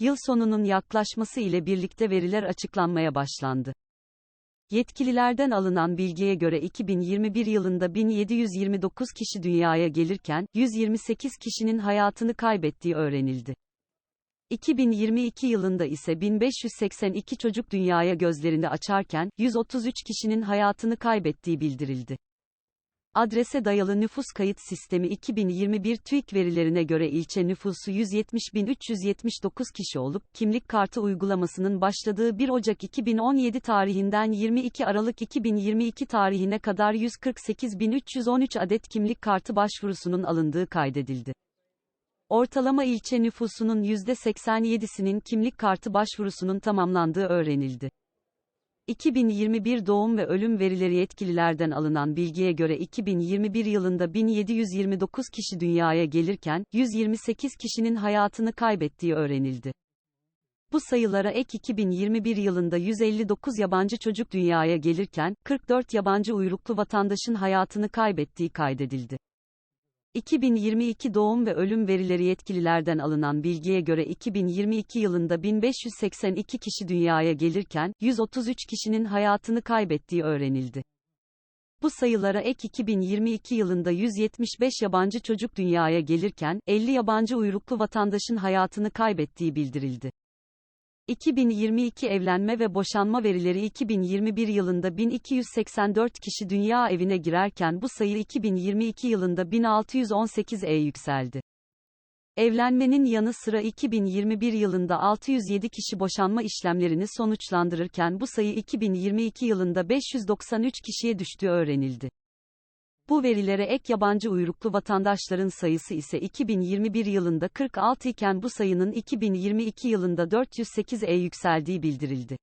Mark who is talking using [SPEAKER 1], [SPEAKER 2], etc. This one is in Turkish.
[SPEAKER 1] Yıl sonunun yaklaşması ile birlikte veriler açıklanmaya başlandı. Yetkililerden alınan bilgiye göre 2021 yılında 1729 kişi dünyaya gelirken, 128 kişinin hayatını kaybettiği öğrenildi. 2022 yılında ise 1582 çocuk dünyaya gözlerini açarken, 133 kişinin hayatını kaybettiği bildirildi. Adrese dayalı nüfus kayıt sistemi 2021 TÜİK verilerine göre ilçe nüfusu 170.379 kişi olup, kimlik kartı uygulamasının başladığı 1 Ocak 2017 tarihinden 22 Aralık 2022 tarihine kadar 148.313 adet kimlik kartı başvurusunun alındığı kaydedildi. Ortalama ilçe nüfusunun %87'sinin kimlik kartı başvurusunun tamamlandığı öğrenildi. 2021 doğum ve ölüm verileri yetkililerden alınan bilgiye göre 2021 yılında 1729 kişi dünyaya gelirken, 128 kişinin hayatını kaybettiği öğrenildi. Bu sayılara ek 2021 yılında 159 yabancı çocuk dünyaya gelirken, 44 yabancı uyruklu vatandaşın hayatını kaybettiği kaydedildi. 2022 doğum ve ölüm verileri yetkililerden alınan bilgiye göre 2022 yılında 1582 kişi dünyaya gelirken, 133 kişinin hayatını kaybettiği öğrenildi. Bu sayılara ek 2022 yılında 175 yabancı çocuk dünyaya gelirken, 50 yabancı uyruklu vatandaşın hayatını kaybettiği bildirildi. 2022 evlenme ve boşanma verileri 2021 yılında 1284 kişi dünya evine girerken bu sayı 2022 yılında 1618'e yükseldi. Evlenmenin yanı sıra 2021 yılında 607 kişi boşanma işlemlerini sonuçlandırırken bu sayı 2022 yılında 593 kişiye düştüğü öğrenildi. Bu verilere ek yabancı uyruklu vatandaşların sayısı ise 2021 yılında 46 iken bu sayının 2022 yılında 408'e yükseldiği bildirildi.